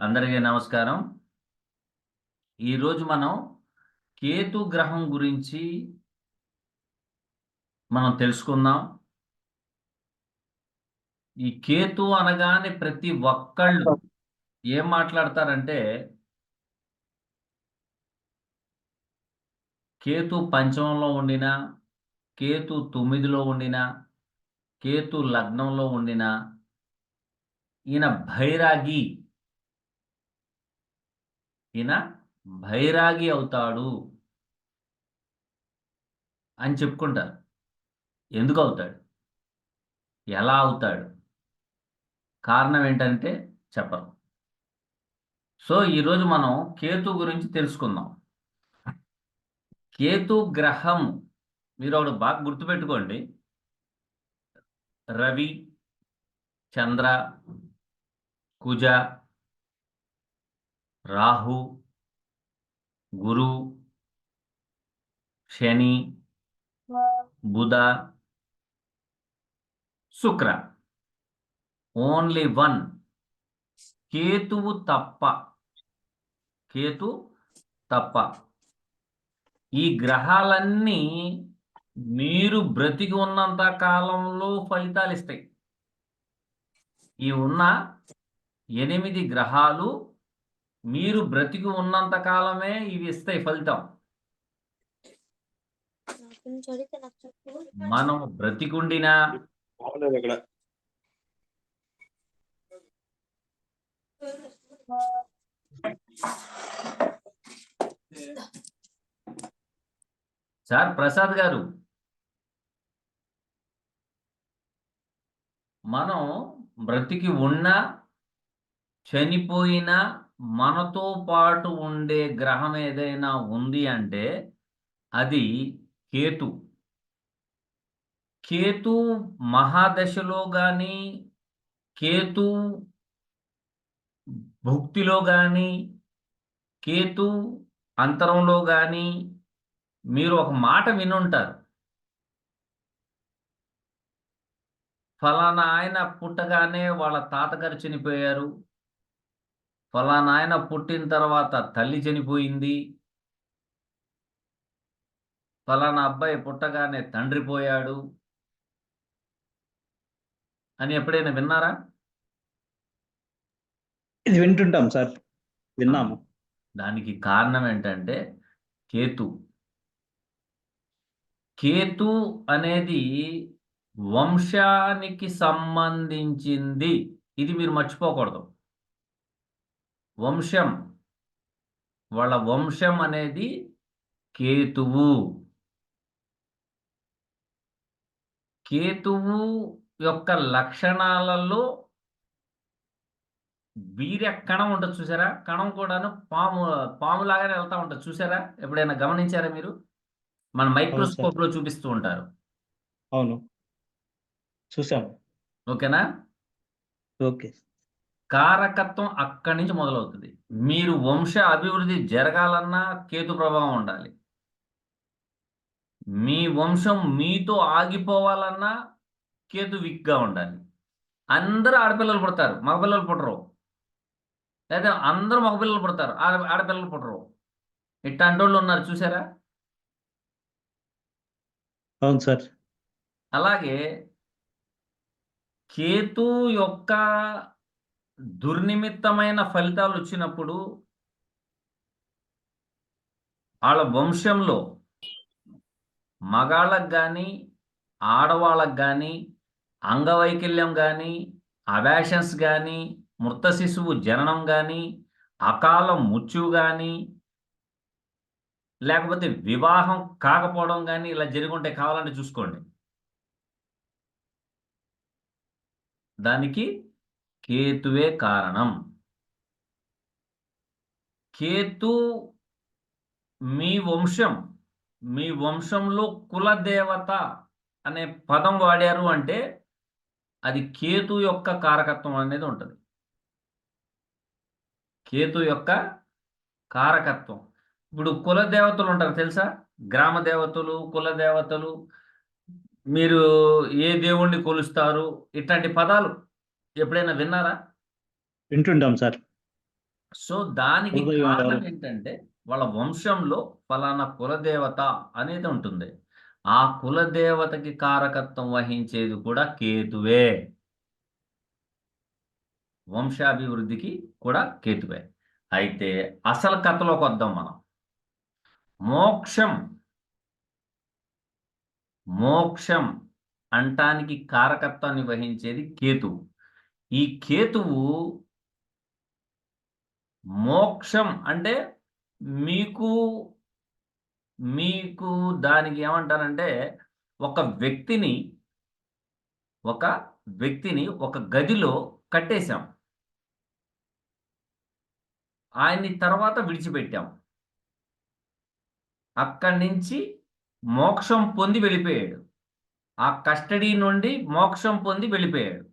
అందరికీ నమస్కారం. ఈరోజు మనం కేతు గ్రహం గురించి మనం తెలుసుకుందాం. ఈ కేతు అనగానే ప్రతి ఒక్కళ్ళు ఏం మాట్లాడతారంటే కేతు పంచమంలో ఉండినా కేతు తొమ్మిదిలో ఉండినా కేతు లగ్నంలో ఉండినా ఈయన భైరాగి ఈయన భైరాగి అవుతాడు అని చెప్పుకుంటారు. ఎందుకు అవుతాడు? ఎలా అవుతాడు? కారణం ఏంటంటే చెప్పరు. సో ఈరోజు మనం కేతు గురించి తెలుసుకుందాం. కేతు గ్రహం మీరు ఒకటి బాగా గుర్తుపెట్టుకోండి. రవి చంద్ర కుజ రాహు గురు శని బుధ శుక్ర. Only one. కేతువు తప్ప. కేతు తప్ప. ఈ గ్రహాలన్నీ మీరు బ్రతికి ఉన్నంత కాలంలో ఫలితాలు ఇస్తాయి. ఈ ఉన్న ఎనిమిది గ్రహాలు మీరు బ్రతికి ఉన్నంత కాలమే ఇవి ఇస్తాయి ఫలితం. మనం బ్రతికుండినా సార్ ప్రసాద్ గారు. మనం బ్రతికి ఉన్నా చనిపోయినా మనతో పాటు ఉండే గ్రహం ఏదైనా ఉంది అంటే అది కేతు. కేతు మహాదశలో కానీ కేతు భుక్తిలో కానీ కేతు అంతరంలో కానీ మీరు ఒక మాట వినుంటారు. ఫలానా ఆయన పుట్టగానే వాళ్ళ తాతగారు చనిపోయారు ఫలానా ఆయన పుట్టిన తర్వాత తల్లి చనిపోయింది. ఫలానా అబ్బాయి పుట్టగానే తండ్రి పోయాడు. అని ఎప్పుడైనా విన్నారా? ఇది వింటుంటాం సార్. విన్నాము. దానికి కారణం ఏంటంటే కేతు. కేతు అనేది వంశానికి సంబంధించింది. ఇది మీరు మర్చిపోకూడదు. వంశం. వాళ్ళ వంశం అనేది కేతువు. కేతువు యొక్క లక్షణాలలో వీర్య కణం ఉంటుంది చూసారా? కణం కూడాను పాము పాము లాగానే వెళ్తా ఉంటుంది చూసారా? ఎప్పుడైనా గమనించారా మీరు? మన మైక్రోస్కోప్లో చూపిస్తూ ఉంటారు. అవును. చూసాము ఓకేనా? ఓకే. కారకత్వం అక్కడి నుంచి మొదలవుతుంది. మీరు వంశ అభివృద్ధి జరగాలన్నా కేతు ప్రభావం ఉండాలి. మీ వంశం మీతో ఆగిపోవాలన్నా కేతు వీక్గా ఉండాలి. అందరూ ఆడపిల్లలు పుడతారు మగపిల్లలు పుట్టరు లేదా అందరూ మగపిల్లలు పుడతారు ఆడ ఆడపిల్లలు పుట్టరు ఇట్లాంటి వాళ్ళు ఉన్నారు చూసారా? అవును సార్. అలాగే కేతు యొక్క దుర్నిమిత్తమైన ఫలితాలు వచ్చినప్పుడు వాళ్ళ వంశంలో మగాళ్ళకు కానీ ఆడవాళ్ళకు కానీ అంగవైకల్యం కానీ అవాషన్స్ కానీ మృత శిశువు జననం కానీ అకాల మృత్యు కానీ లేకపోతే వివాహం కాకపోవడం కానీ ఇలా జరుగుంటే కావాలంటే చూసుకోండి. దానికి కేతువే కారణం. కేతు మీ వంశం మీ వంశంలో కులదేవత అనే పదం వాడారు అంటే అది కేతు యొక్క కారకత్వం అనేది ఉంటుంది. కేతు యొక్క కారకత్వం. ఇప్పుడు కుల దేవతలు ఉంటారు తెలుసా? గ్రామ దేవతలు కుల దేవతలు మీరు ఏ దేవుణ్ణి కొలుస్తారు ఇట్లాంటి పదాలు ఎప్పుడైనా విన్నారా? వింటుంటాం సార్. సో దానికి కారణం? ఏంటంటే వాళ్ళ వంశంలో ఫలానా కులదేవత అనేది ఉంటుంది. ఆ కులదేవతకి కారకత్వం వహించేది కూడా కేతువే. వంశాభివృద్ధికి కూడా కేతువే. అయితే అసలు కథలోకి వద్దాం మనం. మోక్షం. మోక్షం అంటానికి కారకత్వాన్ని వహించేది కేతువు. ఈ కేతువు మోక్షం అంటే మీకు మీకు దానికి ఏమంటారంటే ఒక వ్యక్తిని ఒక వ్యక్తిని ఒక గదిలో కట్టేశాం. ఆయన్ని తర్వాత విడిచిపెట్టాం. అక్కడి నుంచి మోక్షం పొంది వెళ్ళిపోయాడు. ఆ కస్టడీ నుండి మోక్షం పొంది వెళ్ళిపోయాడు.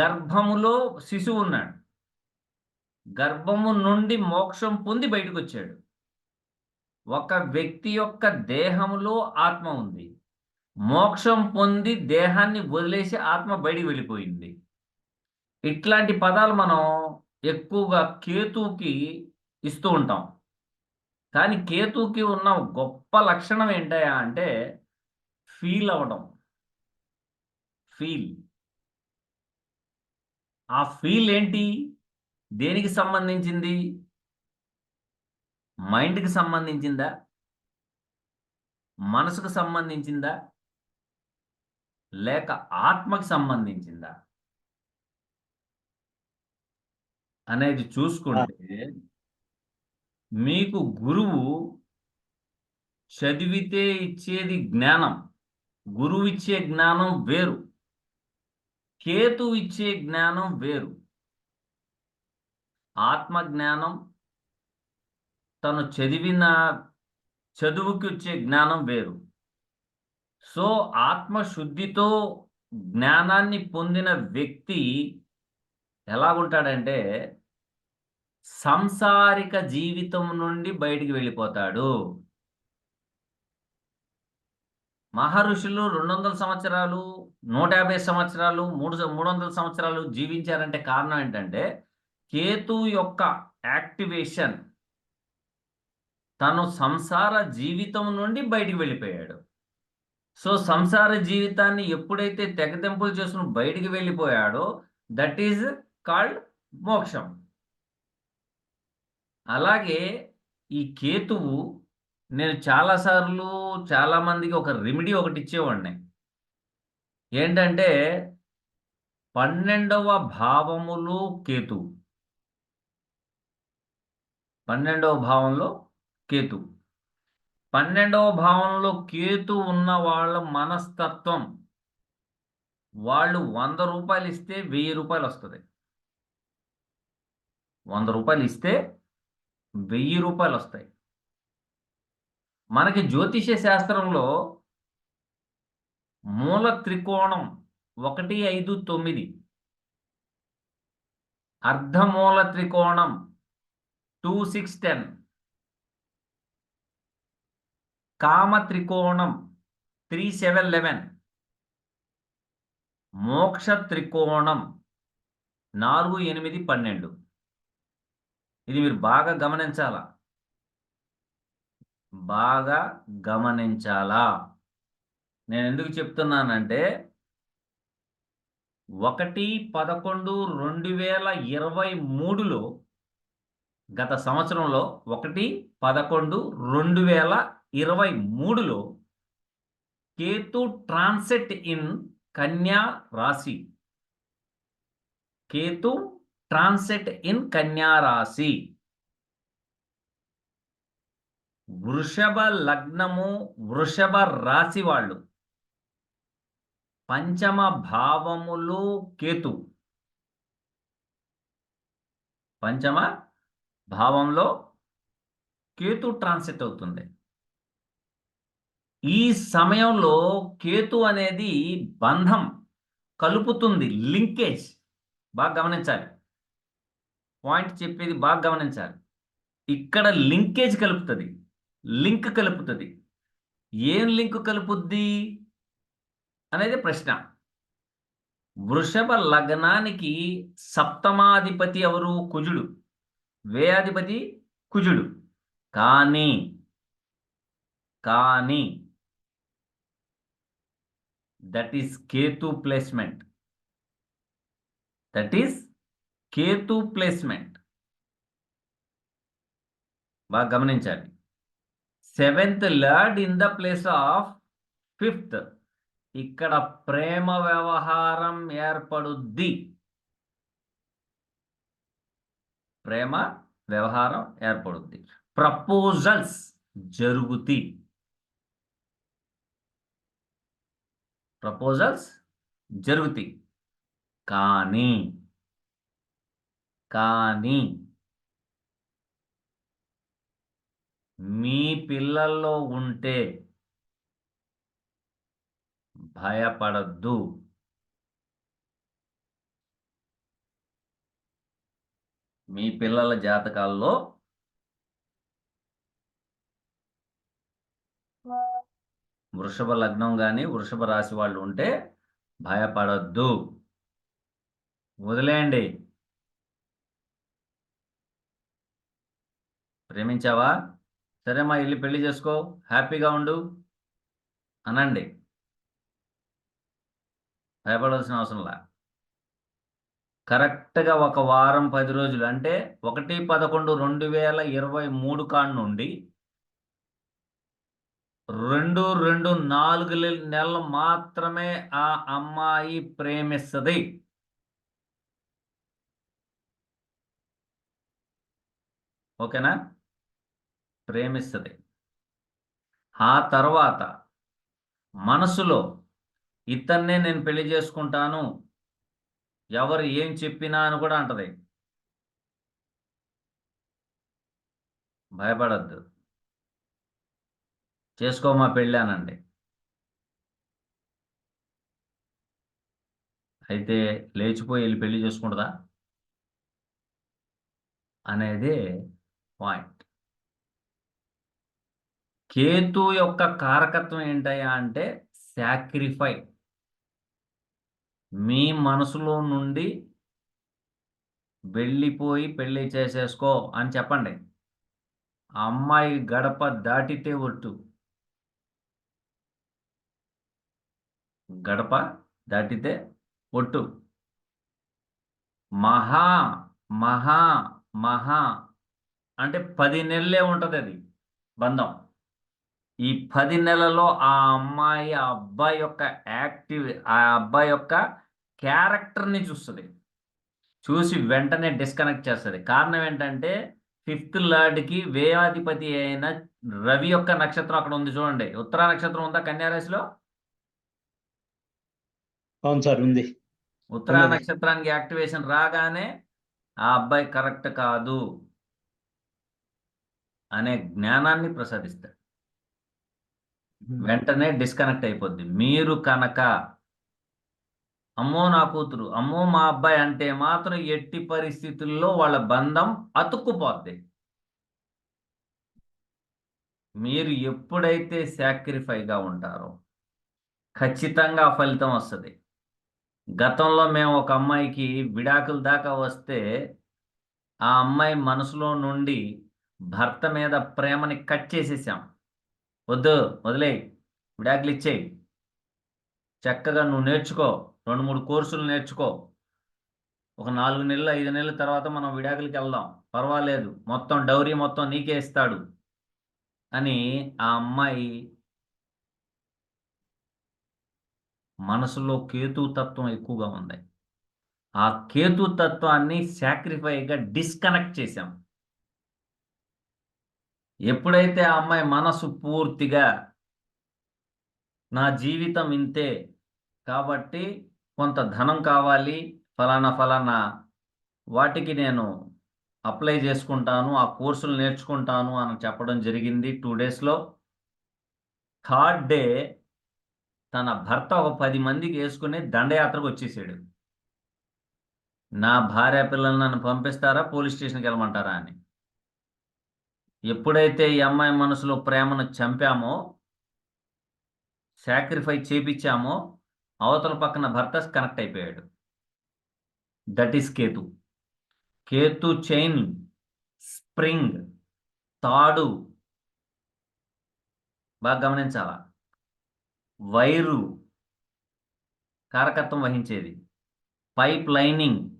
గర్భములో శిశువు ఉన్నాడు. గర్భము నుండి మోక్షం పొంది బయటకు వచ్చాడు ఒక వ్యక్తి యొక్క దేహములో ఆత్మ ఉంది. మోక్షం పొంది దేహాన్ని వదిలేసి ఆత్మ బయటికి వెళ్ళిపోయింది. ఇట్లాంటి పదాలు మనం ఎక్కువగా కేతువుకి ఇస్తూ ఉంటాం. కానీ కేతువుకి ఉన్న గొప్ప లక్షణం ఏంటయా అంటే ఫీల్ అవ్వడం ఫీల్. ఆ ఫీల్ ఏంటి? దేనికి సంబంధించింది? మైండ్కి సంబంధించిందా? మనసుకు సంబంధించిందా? లేక ఆత్మకి సంబంధించిందా? అనేది చూసుకుంటే మీకు గురువు చదివితే ఇచ్చేది జ్ఞానం. గురువు ఇచ్చే జ్ఞానం వేరు. కేతు ఇచ్చే జ్ఞానం వేరు. ఆత్మ జ్ఞానం తను చదివిన చదువుకి వచ్చే జ్ఞానం వేరు. సో ఆత్మశుద్ధితో జ్ఞానాన్ని పొందిన వ్యక్తి ఎలాగుంటాడంటే సంసారిక జీవితం నుండి బయటికి వెళ్ళిపోతాడు. మహర్షులు రెండు వందల సంవత్సరాలు నూట యాభై సంవత్సరాలు మూడు మూడు వందల సంవత్సరాలు జీవించారంటే కారణం ఏంటంటే కేతు యొక్క యాక్టివేషన్ తను సంసార జీవితం నుండి బయటికి వెళ్ళిపోయాడు. సో సంసార జీవితాన్ని ఎప్పుడైతే తెగతెంపులు చేసుకుని బయటికి వెళ్ళిపోయాడో దట్ ఈజ్ కాల్డ్ మోక్షం. అలాగే ఈ కేతువు నేను చాలాసార్లు చాలామందికి ఒక రెమెడీ ఒకటి ఇచ్చేవాడిని. ఏంటంటే పన్నెండవ భావములు కేతు. పన్నెండవ భావంలో కేతు. పన్నెండవ భావంలో కేతు ఉన్న వాళ్ళ మనస్తత్వం. వాళ్ళు వంద రూపాయలు ఇస్తే వెయ్యి రూపాయలు వస్తుంది. వంద రూపాయలు ఇస్తే వెయ్యి రూపాయలు వస్తాయి. మనకి జ్యోతిష శాస్త్రంలో మూల త్రికోణం ఒకటి ఐదు తొమ్మిది. అర్ధమూల త్రికోణం టూ సిక్స్ టెన్. కామ త్రికోణం త్రీ సెవెన్ లెవెన్. మోక్ష త్రికోణం నాలుగు ఎనిమిది పన్నెండు. ఇది మీరు బాగా గమనించాలా? బాగా గమనించాలా? నేను ఎందుకు చెప్తున్నానంటే ఒకటి పదకొండు రెండు వేల ఇరవై మూడులో గత సంవత్సరంలో ఒకటి పదకొండు రెండు వేల ఇరవై మూడులో కేతు ట్రాన్సెట్ ఇన్ కన్యా రాశి. కేతు ట్రాన్సెట్ ఇన్ కన్యా రాశి. వృషభ లగ్నము వృషభ రాశి వాళ్ళు. పంచమ భావములు కేతు. పంచమ భావంలో కేతు ట్రాన్సిట్ అవుతుంది. ఈ సమయంలో కేతు అనేది బంధం కలుపుతుంది లింకేజ్ బాగా గమనించాలి. పాయింట్ చెప్పేది బాగా గమనించాలి. ఇక్కడ లింకేజ్ కలుపుతుంది లింక్ కలుపుతుంది. ఏం లింక్ కలుపుద్ది? అనేది ప్రశ్న. వృషభ లగ్నానికి సప్తమాధిపతి ఎవరు? కుజుడు. వేయాధిపతి కుజుడు. కానీ కానీ that is Ketu placement that is Ketu placement బాగా గమనించాలి. Seventh lord in the place of fifth ఇక్కడ ప్రేమ వ్యవహారం ఏర్పడుద్ది. ప్రేమ వ్యవహారం ఏర్పడుద్ది. ప్రపోజల్స్ జరుగుతాయి ప్రపోజల్స్ జరుగుతాయి కానీ కానీ మీ పిల్లల్లో ఉంటే భయపడద్దు. మీ పిల్లల జాతకాల్లో వృషభ లగ్నం కానీ వృషభ రాశి వాళ్ళు ఉంటే భయపడద్దు. వదిలేయండి. ప్రేమించావా? సరే మా ఇల్లు పెళ్ళి చేసుకో. హ్యాపీగా ఉండు. అనండి. భయపడాల్సిన అవసరంలా కరెక్ట్గా ఒక వారం పది రోజులు అంటే ఒకటి పదకొండు రెండు వేల ఇరవై మూడు కాడ నుండి రెండు రెండు నాలుగు నెలలు మాత్రమే ఆ అమ్మాయి ప్రేమిస్తుంది. ఓకేనా? ప్రేమిస్తుంది. ఆ తర్వాత మనసులో ఇతన్నే నేను పెళ్ళి చేసుకుంటాను. ఎవరు ఏం చెప్పినా అని కూడా అంటది. భయపడద్దు. చేసుకోమా పెళ్ళానండి అయితే లేచిపోయి వెళ్ళి పెళ్ళి చేసుకుంటుందా? అనేది పాయింట్. కేతు యొక్క కారకత్వం ఏంటయ్యా అంటే సాక్రిఫై మీ మనసులో నుండి వెళ్ళిపోయి పెళ్ళి చేసేసుకో అని చెప్పండి. ఆ అమ్మాయి గడప దాటితే ఒట్టు. గడప దాటితే ఒట్టు. మహా మహా మహా అంటే పది నెలలే ఉంటుంది అది బంధం. ఈ పది నెలలో ఆ అమ్మాయి ఆ అబ్బాయి యొక్క యాక్టివ్ ఆ అబ్బాయి యొక్క క్యారెక్టర్ని చూస్తుంది. చూసి వెంటనే డిస్కనెక్ట్ చేస్తుంది. కారణం ఏంటంటే ఫిఫ్త్ లార్డ్కి వేయాధిపతి అయిన రవి యొక్క నక్షత్రం అక్కడ ఉంది చూడండి. ఉత్తర నక్షత్రం ఉందా కన్యారాశిలో అవును సార్ ఉంది. ఉత్తరా. నక్షత్రానికి యాక్టివేషన్ రాగానే ఆ అబ్బాయి కరెక్ట్ కాదు అనే జ్ఞానాన్ని ప్రసాదిస్తాడు. వెంటనే డిస్కనెక్ట్ అయిపోద్ది. మీరు కనుక అమ్మో నా కూతురు అమ్మో మా అబ్బాయి అంటే మాత్రం ఎట్టి పరిస్థితుల్లో వాళ్ళ బంధం అతుక్కుపోద్ది. మీరు ఎప్పుడైతే సాక్రిఫైగా ఉంటారో ఖచ్చితంగా ఫలితం వస్తుంది. గతంలో మేము ఒక అమ్మాయికి విడాకుల దాకా వస్తే ఆ అమ్మాయి మనసులో నుండి భర్త మీద ప్రేమని కట్ చేసేసాం. వద్దు వదిలేయి విడాకులు ఇచ్చేయి. చక్కగా నువ్వు నేర్చుకో. రెండు మూడు కోర్సులు నేర్చుకో. ఒక నాలుగు నెలలు ఐదు నెలల తర్వాత మనం విడాకులకి వెళ్దాం. పర్వాలేదు. మొత్తం డౌరీ మొత్తం నీకే ఇస్తాడు. అని ఆ అమ్మాయి మనసులో కేతు తత్వం ఎక్కువగా ఉంది. ఆ కేతు తత్వాన్ని సాక్రిఫైగా డిస్కనెక్ట్ చేశాం. ఎప్పుడైతే ఆ అమ్మాయి మనసు పూర్తిగా నా జీవితం ఇంతే కాబట్టి కొంత ధనం కావాలి ఫలానా ఫలానా వాటికి నేను అప్లై చేసుకుంటాను ఆ కోర్సులు నేర్చుకుంటాను అని చెప్పడం జరిగింది టూ డేస్లో థర్డ్ డే తన భర్త ఒక పది మందికి వేసుకుని దండయాత్రకు వచ్చేసాడు. నా భార్య పిల్లలు నన్ను పంపిస్తారా పోలీస్ స్టేషన్కి వెళ్ళమంటారా అని. ఎప్పుడైతే ఈ అమ్మాయి మనసులో ప్రేమను చంపామో సాక్రిఫై చేపించామో అవతల పక్కన భర్త కనెక్ట్ అయిపోయాడు. That is Ketu. Ketu chain spring తాడు. బాగా గమనించాలా? వైరు కారకత్వం వహించేది. పైప్ లైనింగ్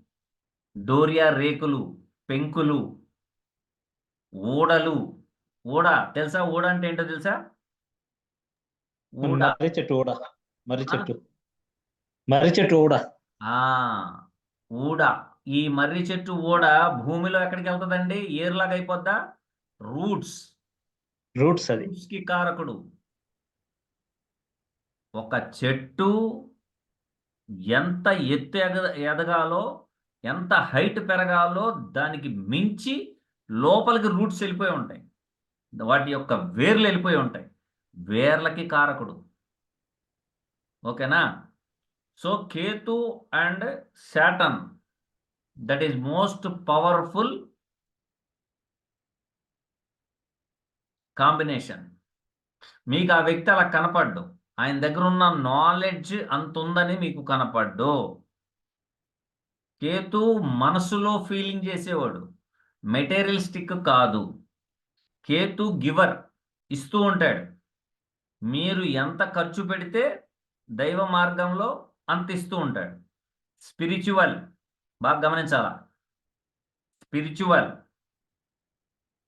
డోరియా రేకులు పెంకులు ఊడలు. ఊడ తెలుసా? ఊడ అంటే ఏంటో తెలుసా? ఊడ. చెట్టు ఊడ. మర్రి చెట్టు. మర్రి చెట్టు ఊడ. ఆ ఊడ. ఈ మర్రి చెట్టు ఊడ భూమిలో ఎక్కడికి వెళ్తుందండి? ఏరులాగా అయిపోద్దా? రూట్స్ రూట్స్ అది. కి కారకుడు. ఒక చెట్టు ఎంత ఎత్తు ఎగ ఎదగాలో ఎంత హైట్ పెరగాలో దానికి మించి లోపలికి రూట్స్ వెళ్ళిపోయి ఉంటాయి. వాటి యొక్క వేర్లు వెళ్ళిపోయి ఉంటాయి. వేర్లకి కారకుడు. ఓకేనా? So Ketu and Saturn that is most powerful combination. మీకు ఆ వ్యక్తి అలా కనపడ్డు. ఆయన దగ్గర ఉన్న నాలెడ్జ్ అంత ఉందని మీకు కనపడ్డు. కేతు మనసులో ఫీలింగ్ చేసేవాడు. మెటీరియలిస్టిక్ కాదు. కేతు గివర్ ఇస్తూ ఉంటాడు. మీరు ఎంత ఖర్చు పెడితే దైవ మార్గంలో అంత ఇస్తూ ఉంటాడు. స్పిరిచువల్ బాగా గమనించాలా? Spiritual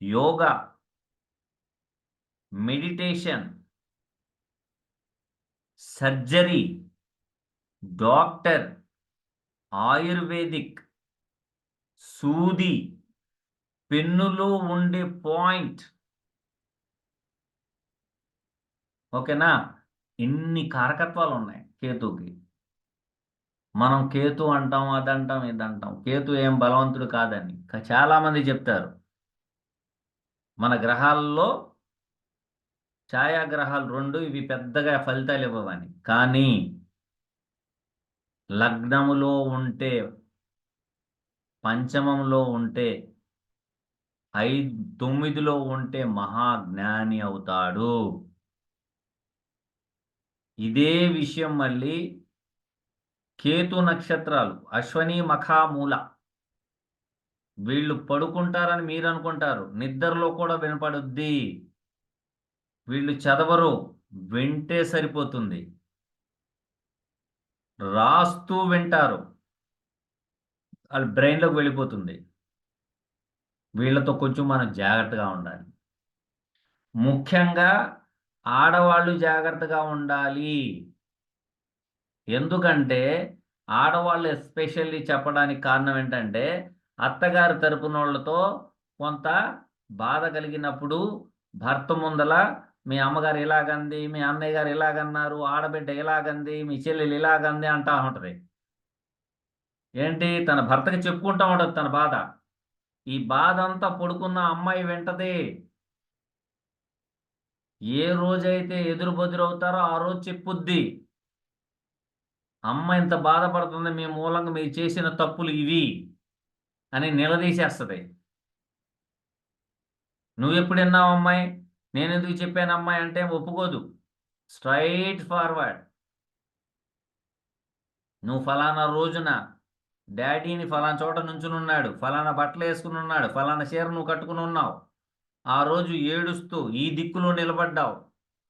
yoga meditation surgery doctor ayurvedic సూది పెన్నులో ఉండే పాయింట్. ఓకేనా? ఇన్ని కారకత్వాలు ఉన్నాయి కేతుకి మనం కేతు అంటాం అదంటాం ఇదంటాం కేతు ఏం బలవంతుడు కాదని చాలామంది చాలా మంది చెప్తారు. మన గ్రహాల్లో ఛాయాగ్రహాలు రెండు ఇవి పెద్దగా ఫలితాలు ఇవ్వవని. కానీ లగ్నములో ఉంటే పంచమంలో ఉంటే ఐదు తొమ్మిదిలో ఉంటే మహాజ్ఞాని అవుతాడు. ఇదే విషయం మళ్ళీ కేతు నక్షత్రాలు అశ్వని మఖామూల. వీళ్ళు పడుకుంటారని మీరు అనుకుంటారు నిద్రలో కూడా వినపడుద్ది. వీళ్ళు చదవరు. వింటే సరిపోతుంది. రాస్తూ వింటారు. వాళ్ళ బ్రెయిన్లోకి వెళ్ళిపోతుంది. వీళ్ళతో కొంచెం మనం జాగ్రత్తగా ఉండాలి. ముఖ్యంగా ఆడవాళ్ళు జాగ్రత్తగా ఉండాలి. ఎందుకంటే ఆడవాళ్ళు ఎస్పెషల్లీ చెప్పడానికి కారణం ఏంటంటే అత్తగారి తరపున వాళ్ళతో కొంత బాధ కలిగినప్పుడు భర్త ముందల మీ అమ్మగారు ఇలాగంది మీ అన్నయ్య గారు ఇలాగన్నారు ఆడబిడ్డ ఇలాగంది మీ చెల్లెలు ఇలాగంది అంటా ఉంటుంది. ఏంటి? తన భర్తకి చెప్పుకుంటా ఉండదు తన బాధ. ఈ బాధ అంతా పడుకున్న అమ్మాయి వింటది ఏ రోజైతే ఎదురు బదురవుతారో ఆ రోజు చెప్పుద్ది. అమ్మ ఇంత బాధపడుతుంది మీ మూలంగా మీరు చేసిన తప్పులు ఇవి అని నిలదీసేస్తుంది. నువ్వు ఎప్పుడు విన్నావు అమ్మాయి? నేను ఎందుకు చెప్పాను అమ్మాయి? అంటే ఒప్పుకోదు. స్ట్రైట్ ఫార్వర్డ్ నువ్వు ఫలానా రోజున డాడీని ఫలానా చోట నుంచుని ఉన్నాడు ఫలానా బట్టలు వేసుకుని ఉన్నాడు ఫలానా చీర నువ్వు కట్టుకుని ఉన్నావు. ఆ రోజు ఏడుస్తూ ఈ దిక్కులో నిలబడ్డావు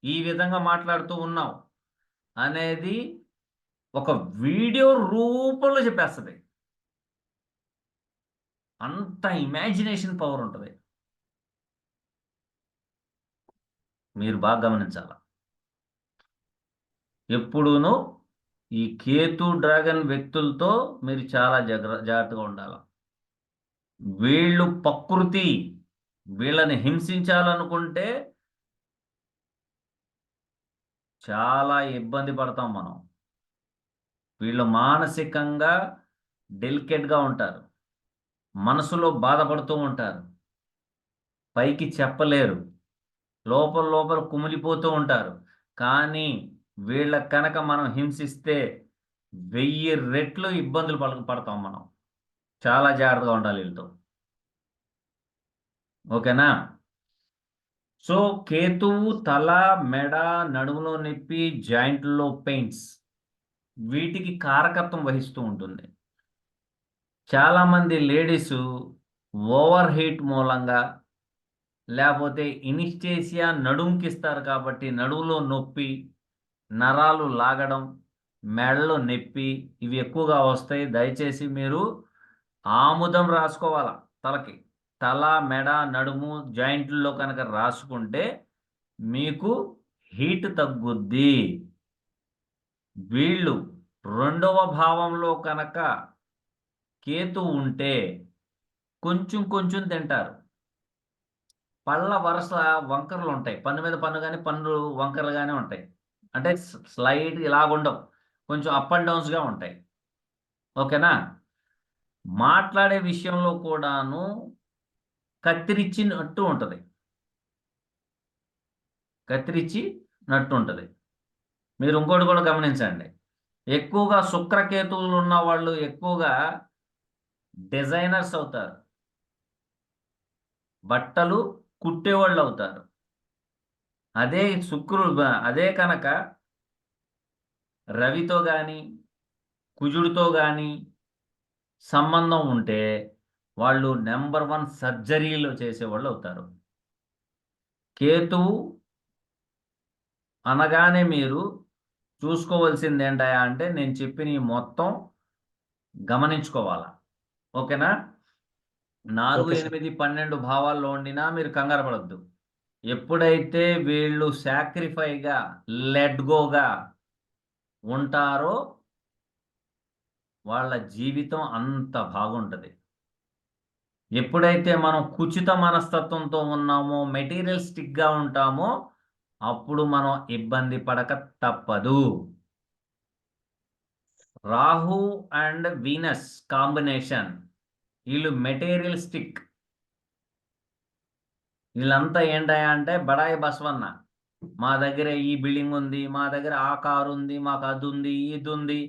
ఈ విధంగా మాట్లాడుతూ ఉన్నావు అనేది ఒక వీడియో రూపంలో చెప్పేస్తుంది. అంత ఇమాజినేషన్ పవర్ ఉంటుంది. మీరు బాగా గమనించాల? ఎప్పుడూను ఈ కేతు డ్రాగన్ వ్యక్తులతో మీరు చాలా జాగ్ర జాగ్రత్తగా ఉండాలి? వీళ్ళు ప్రకృతి వీళ్ళని హింసించాలనుకుంటే చాలా ఇబ్బంది పడతాం మనం. వీళ్ళు మానసికంగా డెలికేట్గా ఉంటారు. మనసులో బాధపడుతూ ఉంటారు. పైకి చెప్పలేరు. లోపల లోపల కుమిలిపోతూ ఉంటారు. కానీ వీళ్ళ కనుక మనం హింసిస్తే వెయ్యి రెట్లు ఇబ్బందులు పడ పడతాం మనం. చాలా జాగ్రత్తగా ఉండాలి వీళ్ళతో. ఓకేనా? సో కేతువు తల మెడ నడుములో నొప్పి జాయింట్లో పెయిన్స్ వీటికి కారకత్వం వహిస్తూ ఉంటుంది. చాలామంది లేడీసు ఓవర్ హీట్ మూలంగా లేకపోతే ఇనిస్టేసియా నడుంకిస్తారు కాబట్టి నడుములో నొప్పి నరాలు లాగడం మెడలో నొప్పి ఇవి ఎక్కువగా వస్తాయి. దయచేసి మీరు ఆముదం రాసుకోవాలా తలకి? తల మెడ నడుము జాయింట్లలో కనుక రాసుకుంటే మీకు హీట్ తగ్గుద్ది. వీళ్ళు రెండవ భావంలో కనుక కేతు ఉంటే కొంచెం కొంచెం తింటారు. పళ్ళ వరుస వంకరలు ఉంటాయి. పన్ను మీద పన్ను కానీ పన్ను వంకరలు కానీ ఉంటాయి. అంటే స్లైడ్ ఇలాగుండవు కొంచెం అప్ అండ్ డౌన్స్గా ఉంటాయి. ఓకేనా? మాట్లాడే విషయంలో కూడాను కత్తిరిచ్చినట్టు ఉంటుంది. కత్తిరించి నట్టు ఉంటుంది. మీరు ఇంకోటి కూడా గమనించండి. ఎక్కువగా శుక్రకేతువులు ఉన్న వాళ్ళు ఎక్కువగా డిజైనర్స్ అవుతారు. బట్టలు కుట్టేవాళ్ళు అవుతారు. అదే శుక్రుడు అదే కనుక రవితో కానీ కుజుడితో కానీ సంబంధం ఉంటే వాళ్ళు నెంబర్ వన్ సర్జరీలు చేసేవాళ్ళు అవుతారు. కేతువు అనగానే మీరు చూసుకోవాల్సింది ఏంటయా అంటే నేను చెప్పిన ఈ మొత్తం గమనించుకోవాలా? ఓకేనా? నాలుగు. ఎనిమిది పన్నెండు భావాల్లో ఉండినా మీరు కంగారు పడద్దు. ఎప్పుడైతే వీళ్ళు సాక్రిఫైగా లెట్ గోగా ఉంటారో వాళ్ళ జీవితం అంత బాగుంటుంది. ఎప్పుడైతే మనం కుచిత మనస్తత్వంతో ఉన్నామో మెటీరియలిస్టిక్గా ఉంటామో అప్పుడు మనం ఇబ్బంది పడక తప్పదు. రాహు అండ్ వీనస్ కాంబినేషన్ వీళ్ళు మెటీరియలిస్టిక్. వీళ్ళంతా ఏంటయా అంటే బడాయి బసవన్న. మా దగ్గర ఈ బిల్డింగ్ ఉంది మా దగ్గర ఆ కారు ఉంది మాకు అది ఉంది ఇది ఉంది.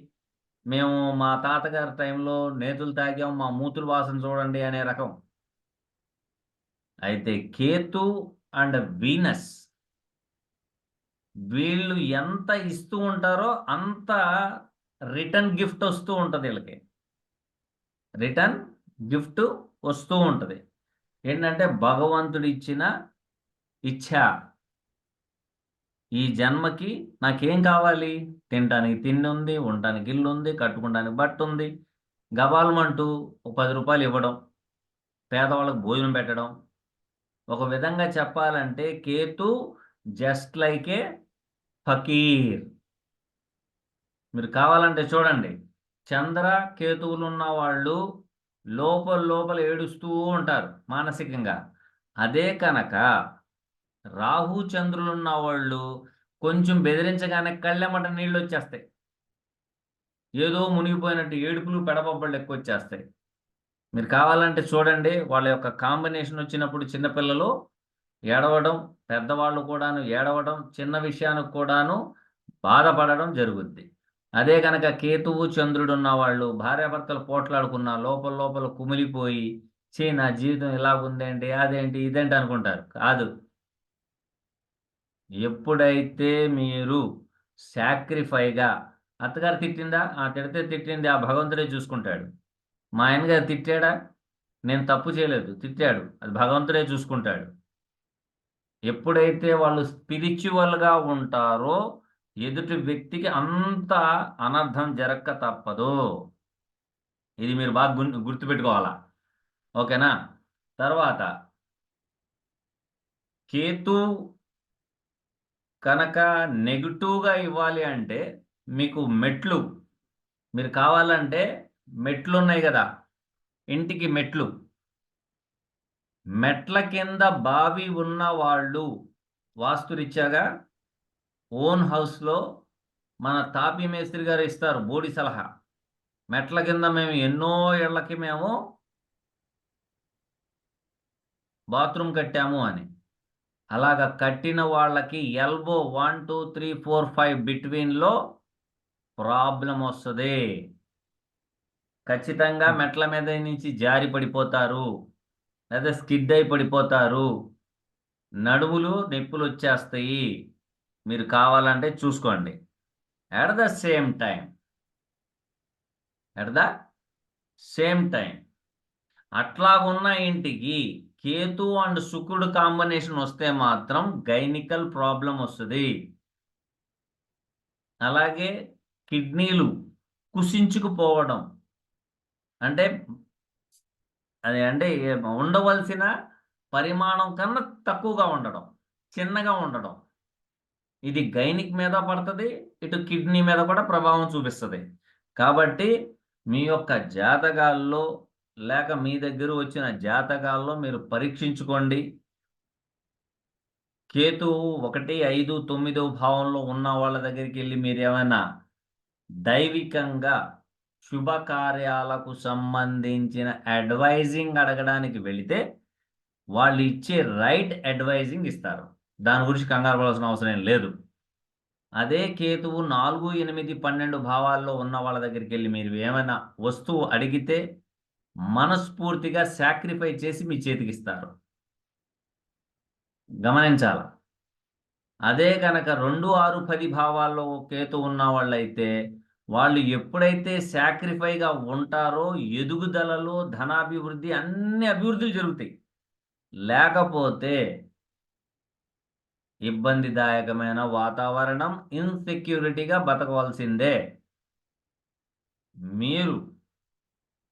మేము మా తాతగారి టైంలో నేతులు తాగాం మా మూతులు వాసన చూడండి అనే రకం. అయితే కేతు అండ్ వీనస్ వీళ్ళు ఎంత ఇస్తూ ఉంటారో అంత రిటర్న్ గిఫ్ట్ వస్తూ ఉంటుంది వీళ్ళకి. రిటర్న్ గిఫ్ట్ వస్తూ ఉంటుంది. ఏంటంటే భగవంతుడు ఇచ్చిన ఇచ్ఛ. ఈ జన్మకి నాకేం కావాలి? తినడానికి తిండి ఉంది ఉండడానికి ఇల్లు ఉంది కట్టుకోవడానికి బట్ట ఉంది. గబాలమంటూ ఒక పది రూపాయలు ఇవ్వడం పేదవాళ్ళకి భోజనం పెట్టడం. ఒక విధంగా చెప్పాలంటే కేతు జస్ట్ లైక్ ఏ ఫకీర్. మీరు కావాలంటే చూడండి. చంద్ర కేతువులు ఉన్న వాళ్ళు లోపల లోపల ఏడుస్తూ ఉంటారు మానసికంగా. అదే కనుక రాహు చంద్రులు ఉన్న వాళ్ళు కొంచెం బెదిరించగానే కళ్ళెమట నీళ్ళు వచ్చేస్తాయి ఏదో మునిగిపోయినట్టు ఏడుపులు పెడబొబ్బళ్ళు ఎక్కువ వచ్చేస్తాయి మీరు కావాలంటే చూడండి వాళ్ళ యొక్క కాంబినేషన్ వచ్చినప్పుడు చిన్నపిల్లలు ఏడవడం పెద్దవాళ్ళు కూడాను ఏడవడం చిన్న విషయానికి కూడాను బాధపడడం జరుగుద్ది. అదే కనుక కేతువు చంద్రుడు ఉన్న వాళ్ళు భార్యాభర్తలు పోట్లాడుకున్న లోపల లోపల కుమిలిపోయి చే నా జీవితం ఇలా ఉందేంటి అదేంటి ఇదేంటి అనుకుంటారు. కాదు. ఎప్పుడైతే మీరు సాక్రిఫైగా అత్తగారు తిట్టిందా? ఆ తిడితే తిట్టింది ఆ భగవంతుడే చూసుకుంటాడు. మా ఆయనగారు తిట్టాడా? నేను తప్పు చేయలేదు తిట్టాడు. అది భగవంతుడే చూసుకుంటాడు. ఎప్పుడైతే వాళ్ళు స్పిరిచువల్గా ఉంటారో ఎదుటి వ్యక్తికి అంత అనర్థం జరగక తప్పదు. ఇది మీరు బాగా గు గుర్తుపెట్టుకోవాలా? ఓకేనా? తర్వాత కేతు కనుక నెగిటివ్గా ఇవ్వాలి అంటే మీకు మెట్లు మీరు కావాలంటే మెట్లు ఉన్నాయి కదా? ఇంటికి మెట్లు. మెట్ల కింద బావి ఉన్న వాళ్ళు వాస్తురీత్యాగా ఓన్ హౌస్లో మన తాపీ మేస్త్రి గారు ఇస్తారు బోడి సలహా. మెట్ల కింద మేము ఎన్నో ఏళ్ళకి మేము బాత్రూమ్ కట్టాము అని. అలాగ కట్టిన వాళ్ళకి elbow one two three four five బిట్వీన్లో problem వస్తుంది. ఖచ్చితంగా మెట్ల మీద నుంచి జారి పడిపోతారు. లేదా స్కిడ్ అయి పడిపోతారు. నడుములు నొప్పులు వచ్చేస్తాయి. మీరు కావాలంటే చూసుకోండి. At the same time at the same time అట్లాగున్న ఇంటికి కేతు అండ్ శుక్రుడు కాంబినేషన్ వస్తే మాత్రం గైనికల్ ప్రాబ్లం వస్తుంది. అలాగే కిడ్నీలు కుసించుకుపోవడం. అంటే అది అంటే ఉండవలసిన పరిమాణం కన్నా తక్కువగా ఉండడం చిన్నగా ఉండడం. ఇది గైనిక్ మీద పడుతుంది ఇటు కిడ్నీ మీద కూడా ప్రభావం చూపిస్తుంది. కాబట్టి మీ యొక్క జాతకాల్లో లేక మీ దగ్గర వచ్చిన జాతకాల్లో మీరు పరీక్షించుకోండి. కేతువు ఒకటి ఐదు తొమ్మిదో భావంలో ఉన్న వాళ్ళ దగ్గరికి వెళ్ళి మీరు ఏమైనా దైవికంగా శుభకార్యాలకు సంబంధించిన అడ్వైజింగ్ అడగడానికి వెళితే వాళ్ళు ఇచ్చే రైట్ అడ్వైజింగ్ ఇస్తారు. దాని గురించి కంగారు పడాల్సిన అవసరం ఏం లేదు. అదే కేతువు నాలుగు ఎనిమిది పన్నెండు భావాల్లో ఉన్న వాళ్ళ దగ్గరికి వెళ్ళి మీరు ఏమైనా వస్తువు అడిగితే మనస్ఫూర్తిగా సాక్రిఫై చేసి మీ చేతికి ఇస్తారు. గమనించాల? అదే కనుక రెండు ఆరు పది భావాల్లో కేతు ఉన్న వాళ్ళైతే వాళ్ళు ఎప్పుడైతే సాక్రిఫైగా ఉంటారో ఎదుగుదలలో ధనాభివృద్ధి అన్ని అభివృద్ధులు జరుగుతాయి. లేకపోతే ఇబ్బందిదాయకమైన వాతావరణం ఇన్సెక్యూరిటీగా బతకవలసిందే. మీరు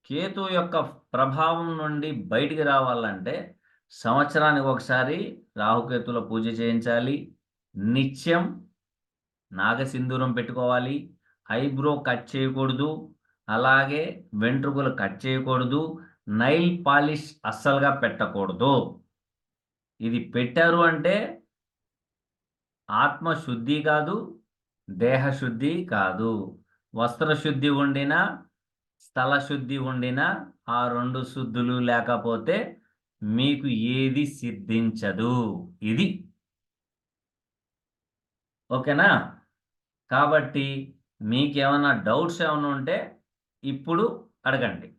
కేతు యొక్క ప్రభావం నుండి బయటికి రావాలంటే సంవత్సరానికి ఒకసారి రాహుకేతుల పూజ చేయించాలి. నిత్యం నాగసింధూరం పెట్టుకోవాలి. ఐబ్రో కట్ చేయకూడదు. అలాగే వెంట్రుకలు కట్ చేయకూడదు. నైల్ పాలిష్ అస్సలుగా పెట్టకూడదు. ఇది పెట్టారు అంటే ఆత్మశుద్ధి కాదు దేహశుద్ధి కాదు. వస్త్రశుద్ధి ఉండిన స్థల శుద్ధి ఉండిన ఆ రెండు శుద్ధులు లేకపోతే మీకు ఏది సిద్ధించదు. ఇది. ఓకేనా? కాబట్టి మీకేమైనా డౌట్స్ ఏమైనా ఉంటే ఇప్పుడు అడగండి.